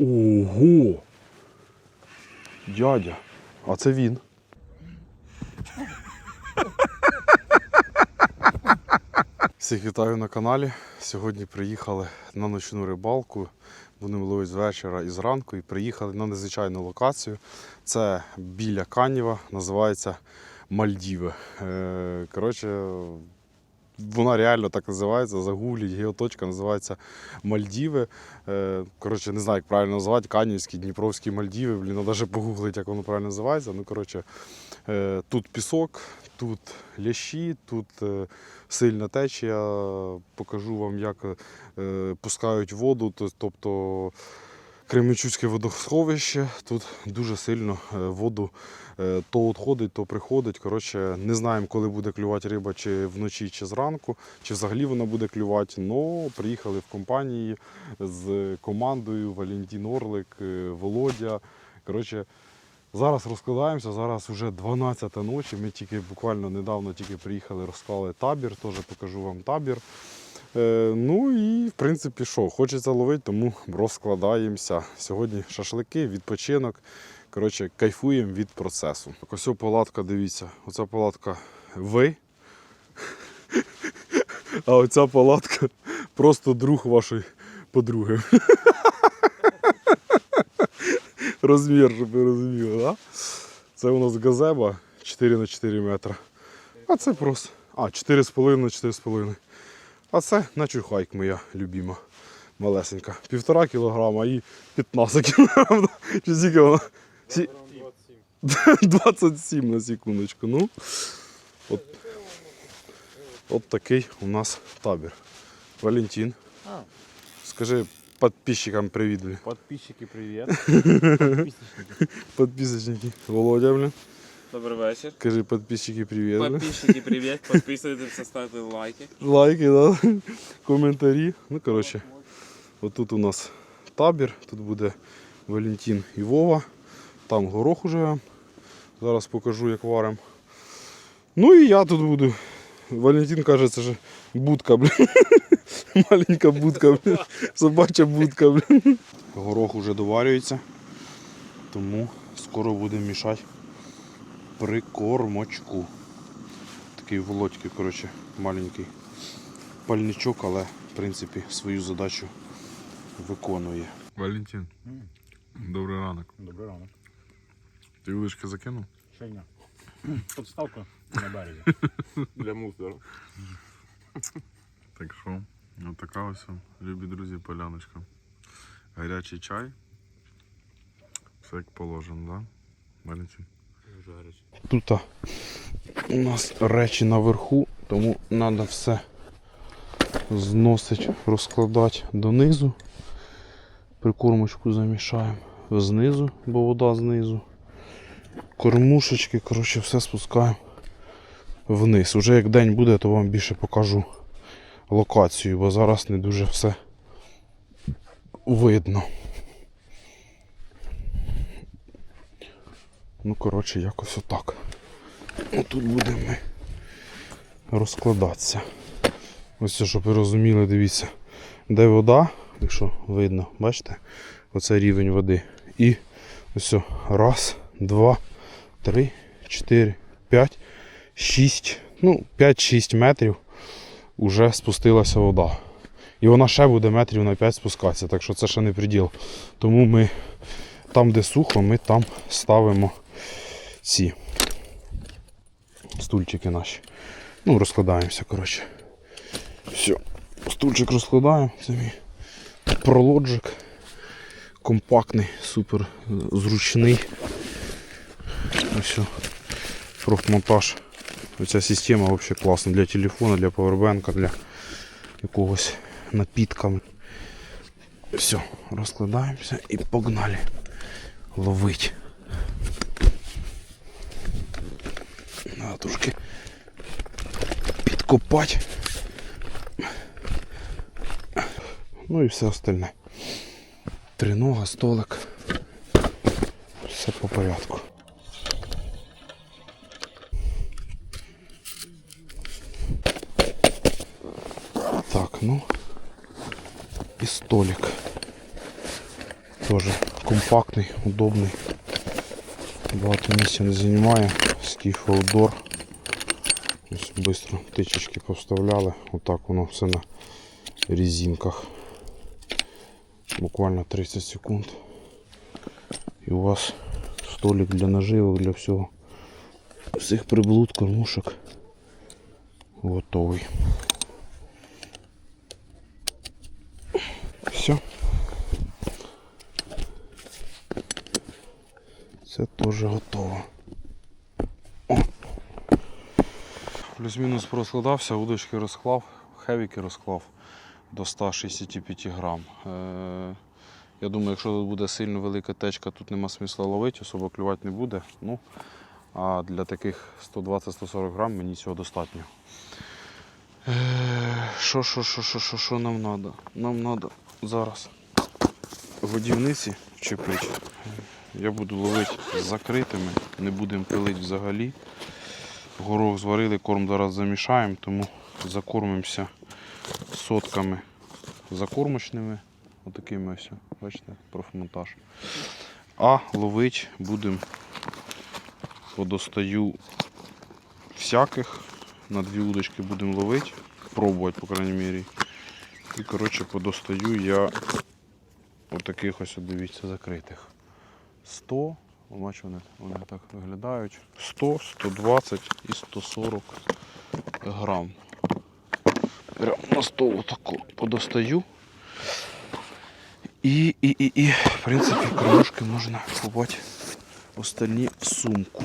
Ого! Дядя, а це він. Всіх вітаю на каналі. Сьогодні приїхали на ночну рибалку. Будемо ловити з вечора і зранку. І приїхали на незвичайну локацію. Це біля Канєва, називається Мальдіви. Е, Коротше, вона реально так називається. Загугліть, геоточка називається Мальдіви. Е, Коротше, не знаю, як правильно назвати. Канівські, Дніпровські Мальдіви. Блін, навіть погуглити, як воно правильно називається. Ну, коротше, е, тут пісок, тут лящі, тут е, сильна течія. Покажу вам, як пускають воду. то- Тобто Кременчуцьке водосховище. Тут дуже сильно е, воду е, то відходить, то приходить. Коротше, не знаємо, коли буде клювати риба, чи вночі, чи зранку, чи взагалі вона буде клювати. Но приїхали в компанії з командою Валентин Орлик, е, Володя. Коротше, Зараз розкладаємося, зараз вже 12 ночі. Ми тільки буквально недавно тільки приїхали, розклали табір, теж покажу вам табір. Е, ну і в принципі що, хочеться ловити, тому розкладаємося. Сьогодні шашлики, відпочинок. Коротше, кайфуємо від процесу. Так, ось палатка, дивіться, оця палатка ви. А оця палатка просто друг вашої подруги. Розмір, щоб ви розуміли, да? Це у нас газеба 4 на 4 метри. А це просто. А, 4,5 на 4,5. А це начухайк моя любима. Малесенька. Півтора кілограма і 15 кілограм. Чи скільки вона? 27 на секундочку. Ну, от, от такий у нас табір. Валентин, скажи підписчикам привіт. подписчики, привет. Подписчики. Подписочники. Володя, блін. Добрий вечір. Скажи подписчики привіт. блін. Подписчики, привет. Підписуйтесь, ставте лайки. Лайки, да? коментарі. Ну, коротше, отут у нас табір, тут буде Валентин і Вова. Там горох уже. Зараз покажу, як варимо. Ну і я тут буду. Валентин каже, це ж будка, блін. Маленька будка, блін. Собача будка, блін. Горох уже доварюється. Тому скоро будемо мішати прикормочку. Такий володьки, коротше, маленький пальничок, але в принципі свою задачу виконує. Валентин, добрий ранок. Добрий ранок. Ти вудочки закинув? Шейня. Подставка на березі. Для мусора. Так що, от така ось, любі друзі, поляночка. Гарячий чай. Все як положено, да? Валентин? Тут у нас речі наверху, тому треба все зносити, розкладати донизу. Прикормочку замішаємо знизу, бо вода знизу. Кормушечки, коротше, все спускаємо вниз. Уже як день буде, то вам більше покажу локацію, бо зараз не дуже все видно. Ну, коротше, якось отак. Ну, тут будемо ми розкладатися. Ось, щоб ви розуміли, дивіться, де вода, якщо видно, бачите, оце рівень води. І ось раз, два, три, чотири, п'ять, шість, ну, 5-6 метрів вже спустилася вода. І вона ще буде метрів на 5 спускатися, так що це ще не приділ. Тому ми там, де сухо, ми там ставимо ці стульчики наші. Ну, розкладаємося, коротше. Все. Стульчик розкладаємо. Це мій пролоджик. Компактний, супер зручний. Ось. Профмонтаж. Оця система взагалі класна для телефона, для павербенка, для якогось напітка. Все, розкладаємося і погнали ловить. Надо трошки підкопати. Ну і все остальне. Тринога, столик. Все по порядку. Так, ну і столик. Теж компактний, удобний. Багато місця не займає. Скіф аутдор. Ось Бистро тичечки поставляли. Отак воно все на резинках. Буквально 30 секунд. І у вас столик для наживок, для всього. Всіх приблуд, кормушок готовий. Все. Це теж готово. Плюс-мінус розкладався, удочки розклав, хевіки розклав до 165 грам. Е, я думаю, якщо тут буде сильно велика течка, тут нема смисла ловити, особо клювати не буде. Ну, а для таких 120-140 грам мені цього достатньо. Е, Що, що, що, що, що, що нам треба? Нам треба зараз годівниці вчепити. Я буду ловити з закритими, не будемо пилити взагалі. Горох зварили, корм зараз замішаємо, тому закормимося сотками закормочними. Отакими ось, бачите, профмонтаж. А ловити будемо подостаю всяких. На дві удочки будемо ловити, пробувати, по крайній мірі. І коротше подостаю я отаких ось, дивіться, закритих. 100, бачу, вони, вони так виглядають. 100, 120 і 140 грам. Прямо на стол отако подостаю. І, і, і, і, в принципі, кормушки можна ховати остальні в сумку.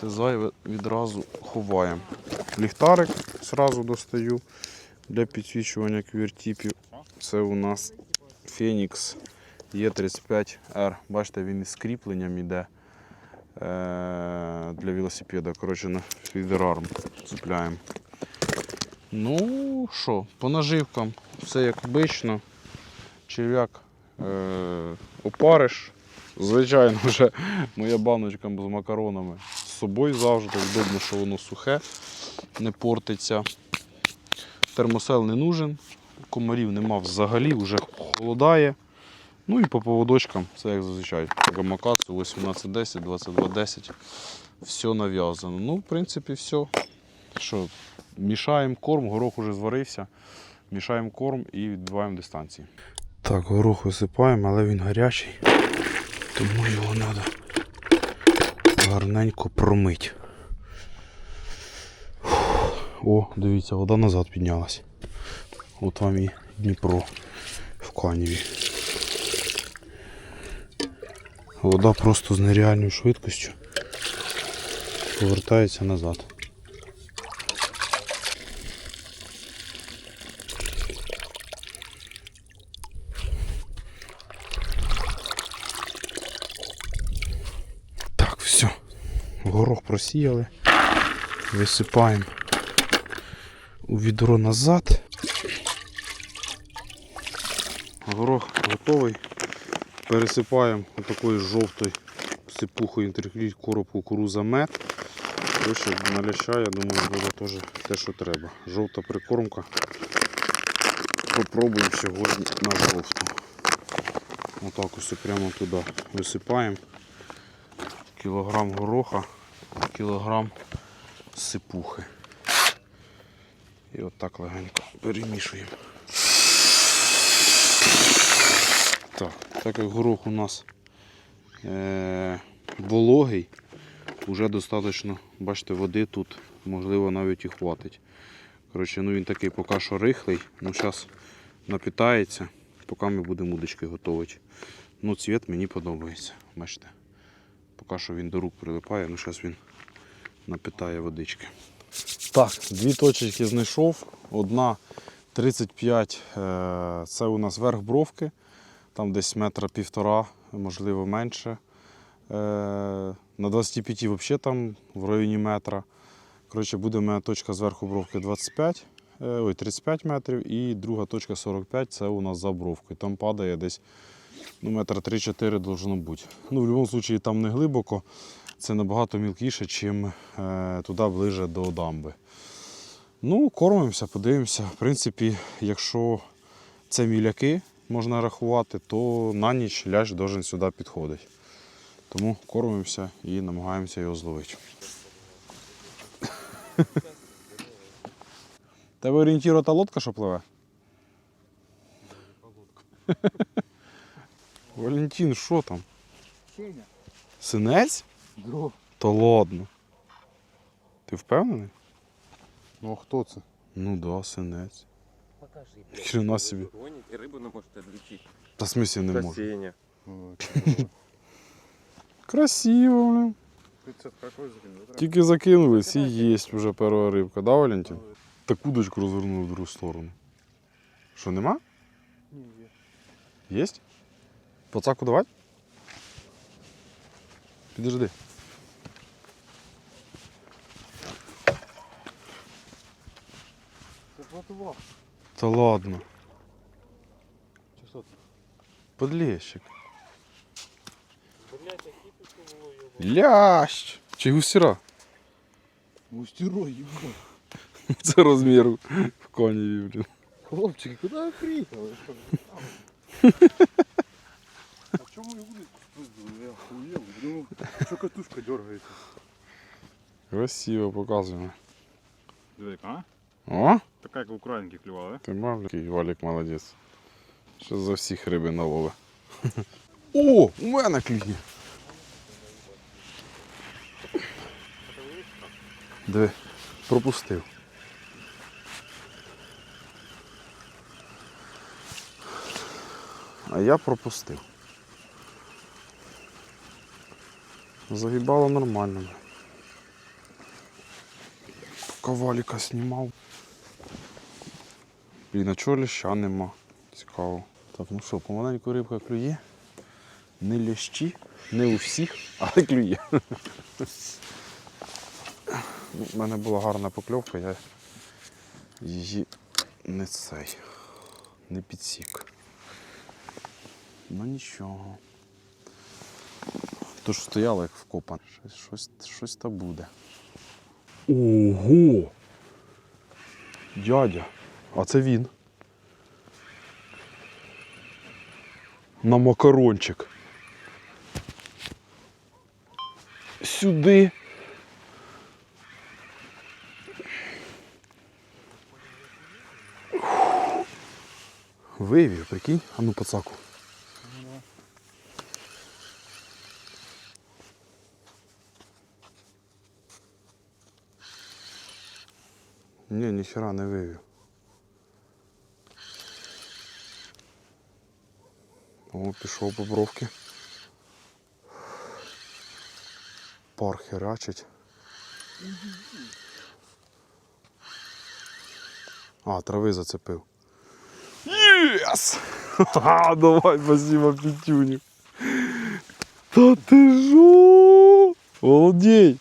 Це зайве відразу ховаємо. Ліхтарик зразу достаю для підсвічування квіртіпів. Це у нас Phoenix Е35R. Бачите, він із кріпленням іде е- для велосипеда. Коротше, на фідерарм цепляємо. Ну що, по наживкам все як обично. Черв'як е- опариш. Звичайно, вже моя баночка з макаронами з собою завжди. Удобно, що воно сухе, не портиться. Термосел не нужен, комарів нема взагалі, вже холодає. Ну і по поводочкам, це як зазвичай. Гамакацу 1810, 2210. Все нав'язано. Ну, в принципі, все. Що, мішаємо корм, горох уже зварився. Мішаємо корм і відбиваємо дистанції. Так, горох висипаємо, але він гарячий. Тому його треба гарненько промити. О, дивіться, вода назад піднялась. От вам і Дніпро в Каніві. Вода просто з нереальною швидкістю повертається назад. Так, все. Горох просіяли. Висипаємо у відро назад. Горох готовий. Пересипаємо отакою жовтою сипухою інтеркліт короб кукуруза мед. Коротше, на я думаю, буде теж те, що треба. Жовта прикормка. Попробуємо сьогодні на жовту. Отак ось прямо туди висипаємо. Кілограм гороха, кілограм сипухи. І отак легенько перемішуємо. Так, як горох у нас е- вологий, вже достатньо, бачите, води тут, можливо, навіть і хватить. Коротше, ну він такий поки що рихлий, ну зараз напітається, поки ми будемо удочки готувати. Ну, цвіт мені подобається, бачите. Поки що він до рук прилипає, ну зараз він напитає водички. Так, дві точечки знайшов. Одна 35, е, це у нас верх бровки, там десь метра півтора, можливо менше. Е, На 25 взагалі там в районі метра. Коротше, буде в мене точка зверху бровки 25, е, ой, 35 метрів, і друга точка 45 це у нас за бровкою. Там падає десь ну, метра 3-4 должно бути. Ну, в будь-якому випадку там не глибоко, це набагато мілкіше, чим е, туди ближе до дамби. Ну, кормимося, подивимося. В принципі, якщо це міляки, можна рахувати, то на ніч ляж должен сюди підходити. Тому кормимося і намагаємося його зловити. Тебе орієнтіра та лодка, що пливе? Валентин, що там? Сеня. Синець? Дров. Та ладно. Ти впевнений? Ну а хто це? Ну да, синець. Покажи, Хрена собі. Гоните, рибу не можете відлічити. Та смислі не можу. Красиво, блин. Тільки закинулись і є вже перша рибка, да, Валентин? Так удочку розвернули в другу сторону. Що, нема? Ні, є. Єсть? Поцаку давати? Підожди. Це платував. Та ладно. Чи що це? Подлещик. Блять, які тут було його. Лящ! Чи гусіра? Густерой, ебать. Це розмір в коні, блін. Хлопчики, куди ви приїхали? А чому ви будете спиздили? Я охуєл. Ну, що катушка дергається. Красиво показуємо. Диви, а? О, Така, як в українки клювала, ти маленький, Валік молодець. Що за всіх риби налови. О, у мене клює. Диви, пропустив. А я пропустив. Загибало нормально. Поки валіка знімав. Блін, а чого ліща нема? Цікаво. Так, ну що, помаленьку рибка клює. Не лящі, не у всіх, але клює. Ну, У мене була гарна покльовка, я її не цей, не підсік. Ну нічого. То ж стояло як вкопан. Щось, щось, щось та буде. Ого! Дядя, а це він. На макарончик. Сюди. Вивів, прикинь, а ну пацаку. Ні, ніхера не вивів. О, пішов по бровки. Пар херачить. А, трави зацепив. Єс! Ха, давай, спасибо, пятюник. Та ти жо? Володій!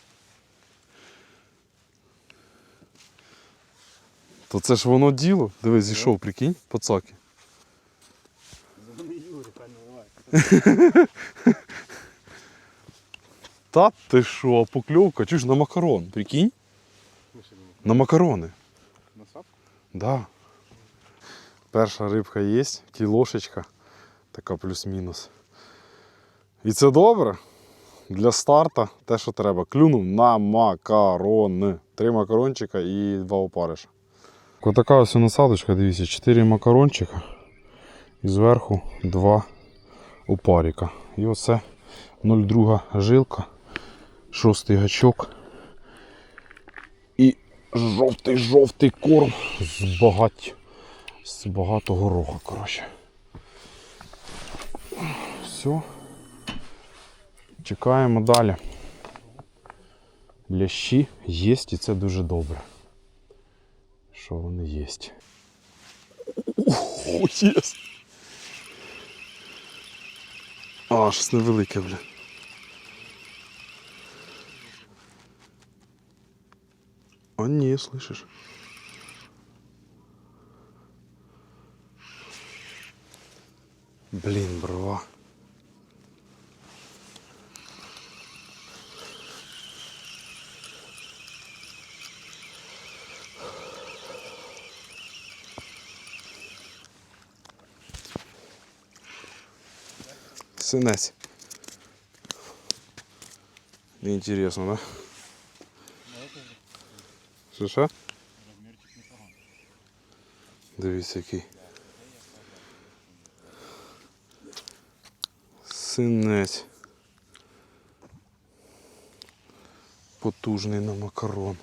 То це ж воно діло. Диви, зійшов, прикинь, пацаки. Та ти що, а покльовка, чуєш на макарон, прикинь? На макарони. Насадку? Да. Перша рибка є, кілошечка, така плюс-мінус. І це добре. Для старта те, що треба. Клюнув на макарони. Три макарончика і два опариша. Ось така ось насадочка, дивіться, 4 макарончика. І зверху два опарика. І оце 0,2 жилка, шостий гачок. І жовтий-жовтий корм з багать, з багато гороха, коротше. Все. Чекаємо далі. Лящі є і це дуже добре. Що вони є. О, єс! А, щось невелике, бля. А ні, слышиш? Блін, брова. Синець. Інтересно, да? Що що? Дивіться який. Синець. Потужний на макарон.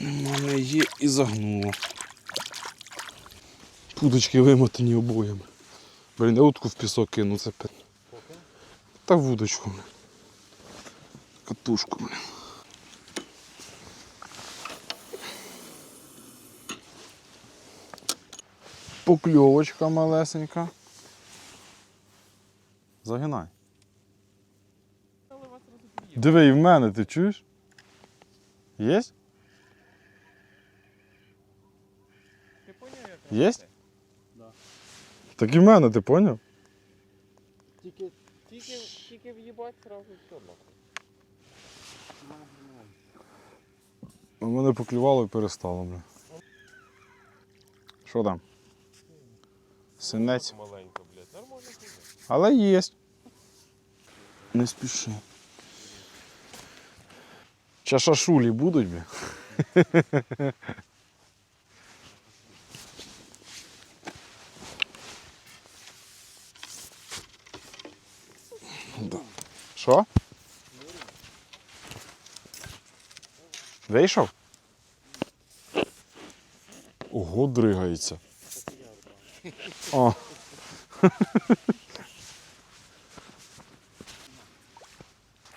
Мене є і загнуло. Пудочки вимотані обоями. Блін, я утку в пісок кину, це пи- Та в вудочку, блін. Катушку, блін. Покльовочка малесенька. Загинай. Диви, і в мене, ти чуєш? Є? Ти поняв, як Є? Так і в мене, ти поняв? Тільки, тільки, тільки в'їбать сразу все нахуй. Мене поклювало і перестало, бля. Що там? Синець. Маленько, блядь. Нормально буде. Але є. Не спіши. Чашашулі будуть, бля? Що? Вийшов? Ого, дригається. О.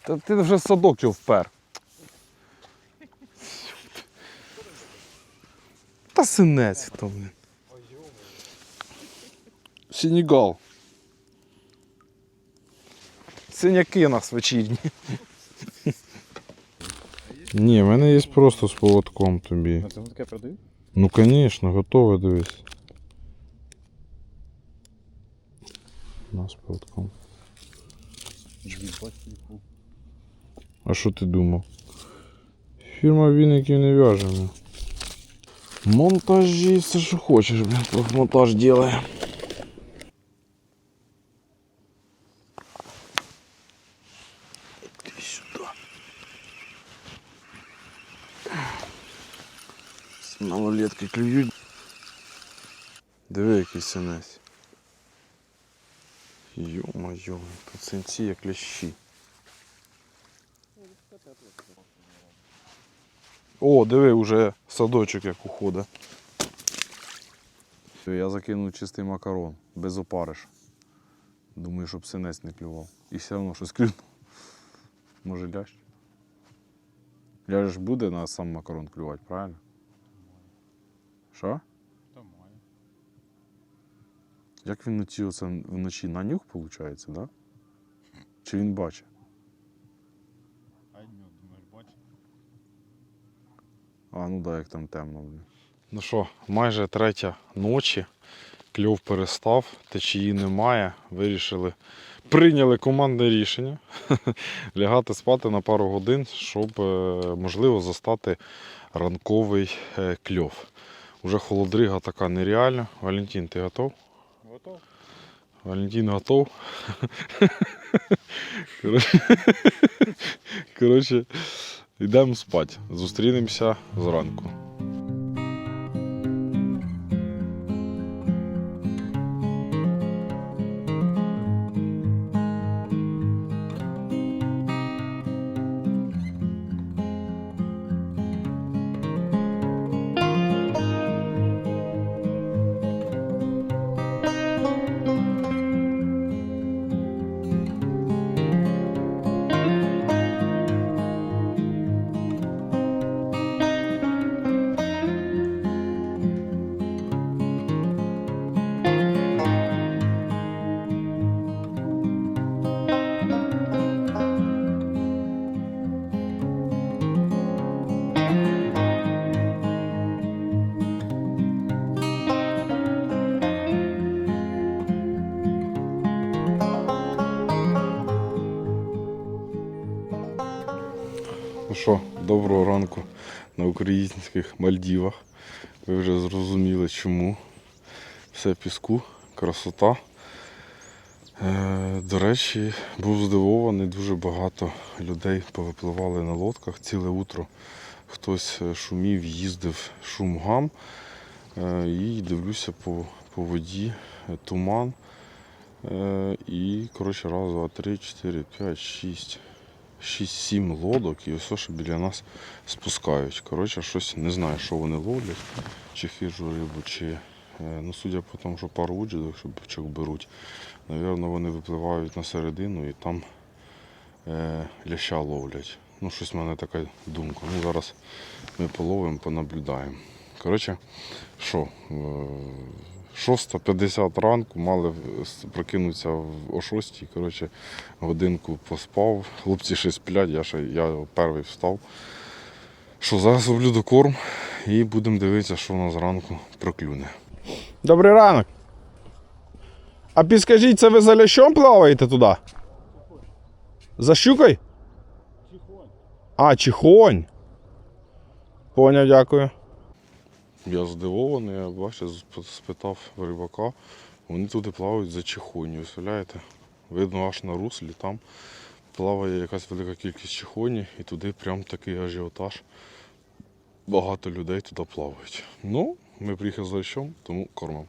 Та ти вже садок його впер. Та синець хто, блін. Сінігал. Синяки у нас вечірні. Ні, в мене є просто з поводком тобі. На цьому таке продають? Ну, звісно, готове дивись. На з поводком. А що ти думав? Фірма віників не в'яжемо. Монтажі, все що хочеш, блін, монтаж делає. Іди сюди. З Малолетки клюють. Диви, який синець. Йо-моє, тут синці як лящі. О, диви, уже садочок як уходить. Я закинув чистий макарон, без опариш. Думаю, щоб синець не клював. І все одно щось клюнув. Може лящ? Ляж буде на сам макарон клювати, правильно? Що? Та має. Як він вночі, оце вночі на нюх, виходить, да? Чи він бачить? А днем, думаєш, бачиш? А, ну да, як там темно. Блін. Ну що, майже третя ночі. Кльов перестав, течії немає. Вирішили, прийняли командне рішення лягати спати на пару годин, щоб е, можливо застати ранковий е, кльов. Уже холодрига така нереальна. Валентин, ти готов? Готов? Валентин готов. Коротше- йдемо спати. Зустрінемося зранку. Доброго ранку на українських Мальдівах. Ви вже зрозуміли чому. Все піску, красота. Е, До речі, був здивований, дуже багато людей повипливали на лодках ціле утро. Хтось е, шумів, їздив шум гам. Е, І дивлюся по, по воді туман. І, коротше, раз, два, три, чотири, п'ять, шість, шість-сім лодок, і все, що біля нас спускають. Коротше, щось не знаю, що вони ловлять, чи хижу рибу, чи. е, Ну, судя по тому, що пару уджидок, що бичок беруть, Навірно, вони випливають на середину і там е, ляща ловлять. Ну, щось в мене така думка. Ну, зараз ми половимо, понаблюдаємо. Коротше, що, е, 6.50 ранку мали прокинутися о 6. Коротше, годинку поспав. Хлопці ще сплять, я ще я перший встав. Що, зараз роблю докорм і будемо дивитися, що у нас зранку проклюне. Добрий ранок. А підскажіть, це ви за лящом плаваєте туди? За щукою? А, чихонь. Поняв, дякую. Я здивований, я бачив, спитав рибака, вони туди плавають за чихоню, уявляєте? Видно аж на руслі, там плаває якась велика кількість чехоні і туди прям такий ажіотаж. Багато людей туди плавають. Ну, ми приїхали за лещом, тому кормом.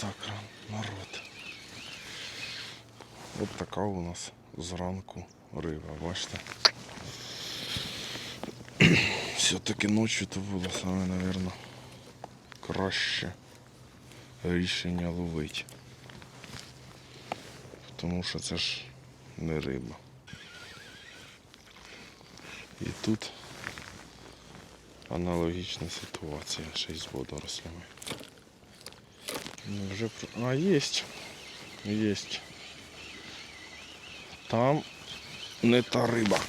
Так, народ. От така у нас зранку риба, бачите? Все-таки ночі то було саме, мабуть, краще рішення ловити. Тому що це ж не риба. І тут аналогічна ситуація ще й з водорослями. Вже А, есть. Есть. Там не та риба.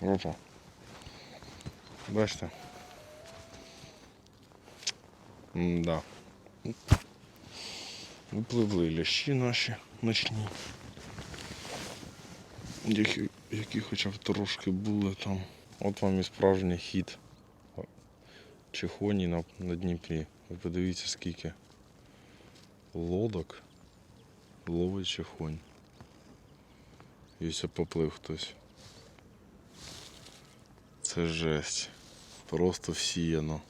Опа. Бачите? Да. Випливли лящі наші ночні. Які, які хоча б трошки були там. От вам і справжній хід Чехоні на, на Дніпрі. Ви подивіться, скільки лодок ловить чехонь. Все поплив хтось. Це жесть. Просто всіяно.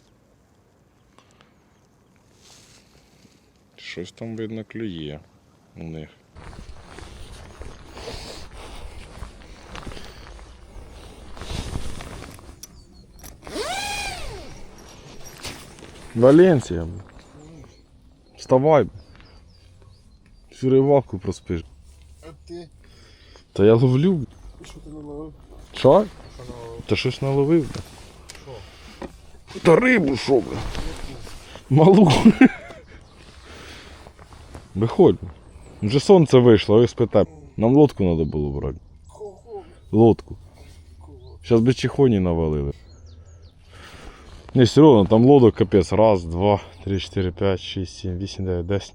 Щось там видно клює у них. Валенція. бля. Вставай. Всю рибалку проспиш. А ти? Та я ловлю. Що ти не ловив? Що? Наловив? Та щось наловив. Та рибу що, бля? Малу. Виходь. Вже сонце вийшло, ви спите. Нам лодку треба було брати. Лодку. Зараз би чихоні навалили. Не, серйозно, там лодок капець. Раз, два, три, чотири, п'ять, шість, сім, вісім, дев'ять, десять.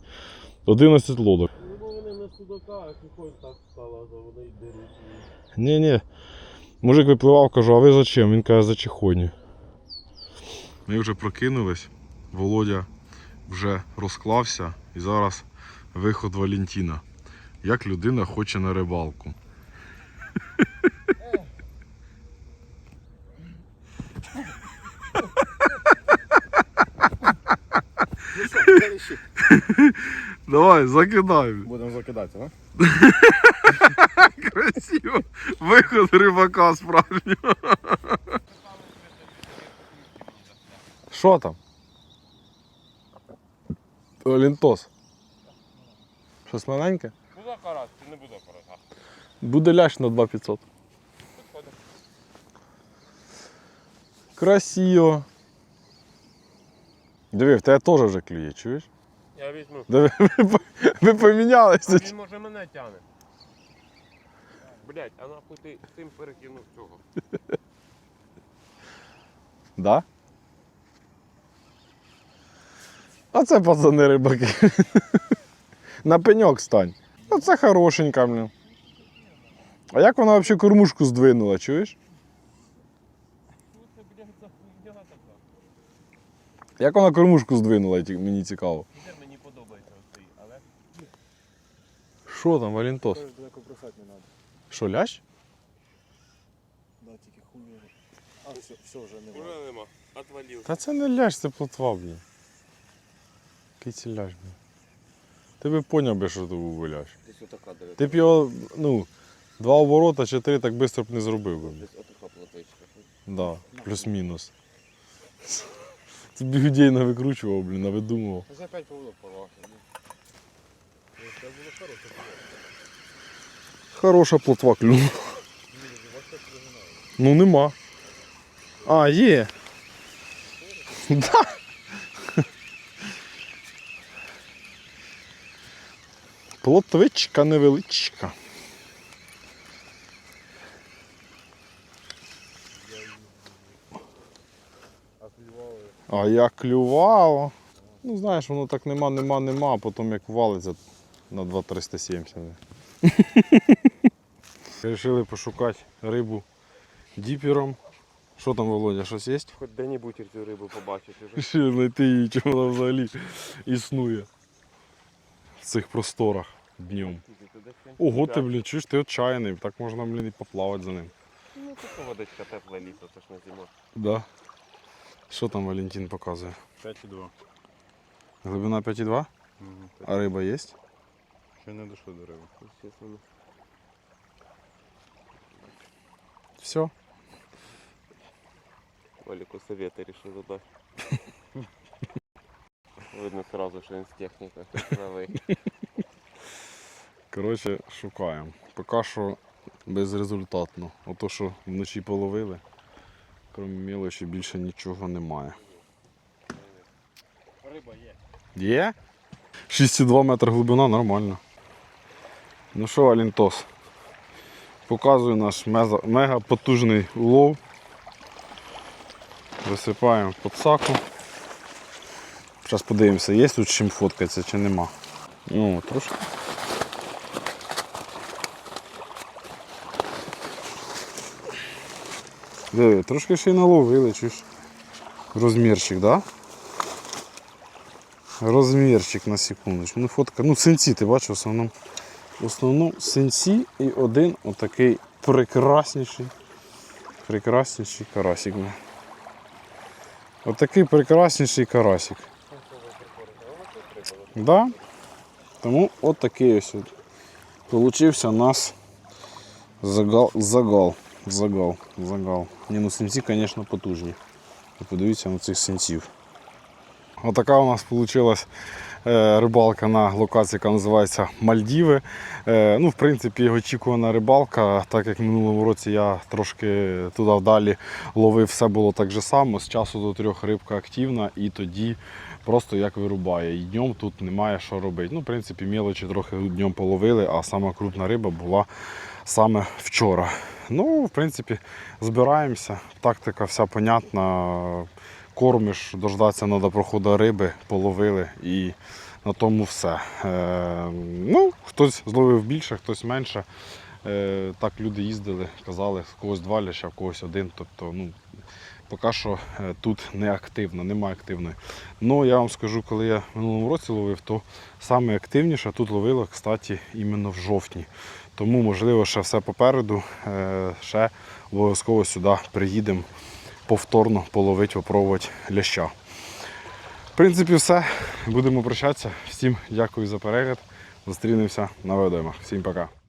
Одинадцять лодок. Ну вони на судака, а приходь так стало, вони й беруть. Ні, ні. Мужик випливав, кажу, а ви зачем? Він каже, за чихоні. Ми вже прокинулись. Володя вже розклався і зараз виход Валентіна. Як людина хоче на рибалку. Давай, закидай. Будемо закидати, а? Красиво. Виход рибака справжнього. Що там? Олінтос. Щось маленьке? Буде карат, чи не буде карат? Буде лящ на 2500. Підходить. Красиво. Диви, в тебе теж вже клює, чуєш? Я візьму. Диви, ви, по- ви помінялися. Він може мене тягне. Блять, а нахуй ти цим перекинув цього. Да? А це пацани рибаки. На пеньок стань. Оце хорошенька, блін. А як вона взагалі кормушку здвинула, чуєш? Як вона кормушку здвинула, мені цікаво. Мені подобається оцей, але Що там, Валентос? Що, лящ? Да, тільки хуй. А, все, все вже не вже нема. Отвалив. Та це не лящ, це плотва, блін. Який це лящ, блін. Ти би поняв би, що це був би. Десь отака дивиться. Ти б його, ну, два оборота чи три так швидко б не зробив би. блін. Десь отака платочка. Да, плюс-мінус. Ти бігудей не викручував, блін, а видумував. Це опять поводок порвався. Це було хороше. Хороша плотва клюнула. Ну нема. А, є. Да. Плотвичка невеличка. А як клювало. Ну, знаєш, воно так нема, нема, нема, а потім як валиться на 2,370. Рішили пошукати рибу діпером. Що там, Володя, щось є? Хоч де-небудь цю рибу побачити вже. Знайти її, чи вона взагалі існує в цих просторах днем. Ого, ти, блін, чуєш, ти отчаяний, так можна, блін, і поплавати за ним. Ну, тут водичка тепла літо, це ж не зима. Да. Що там Валентин показує? 5,2. Глибина 5,2? А риба є? Ще не дійшло до риби. Естественно. Все. Валіку совета рішили дати. Видно сразу, що він з технікою правий. Коротше, шукаємо. Поки що безрезультатно. Ото, що вночі половили, крім мілочі, більше нічого немає. Риба є. Є? 6,2 метра глибина, нормально. Ну що, Алінтос? Показую наш мега потужний улов. Висипаємо в подсаку. Зараз подивимося, є тут чим фоткатися чи нема. Ну, трошки. Диви, трошки ще й наловили, чуєш? Розмірчик, так? Да? Розмірчик на секундочку. Ну, фотка. Ну, синці, ти бачиш, в основному. В основному синці і один отакий прекрасніший. Прекрасніший карасик. Отакий прекрасніший карасик. Да? Тому от такий ось. от. Получився у нас загал. Загал. Загал. Загал. Ні, ну синці, звісно, потужні. Подивіться на цих синців. Отака у нас вийшла рибалка на локації, яка називається Мальдіви. Е, Ну, в принципі, очікувана рибалка, так як в минулому році я трошки туди вдалі ловив, все було так же само. З часу до трьох рибка активна і тоді просто як вирубає. І днем тут немає що робити. Ну, в принципі, мілочі трохи днем половили, а сама крупна риба була саме вчора. Ну, в принципі, збираємося. Тактика вся понятна кормиш, дождатися треба проходу риби, половили і на тому все. Е, ну, хтось зловив більше, хтось менше. Е, так люди їздили, казали, в когось два ляща, в когось один. Тобто, ну, поки що е, тут не активно, немає активної. Ну, я вам скажу, коли я в минулому році ловив, то саме активніше тут ловило, кстати, іменно в жовтні. Тому, можливо, ще все попереду, е, ще обов'язково сюди приїдемо повторно половити, опробувати ляща. В принципі, все. Будемо прощатися. Всім дякую за перегляд. Зустрінемося на водоймах. Всім пока.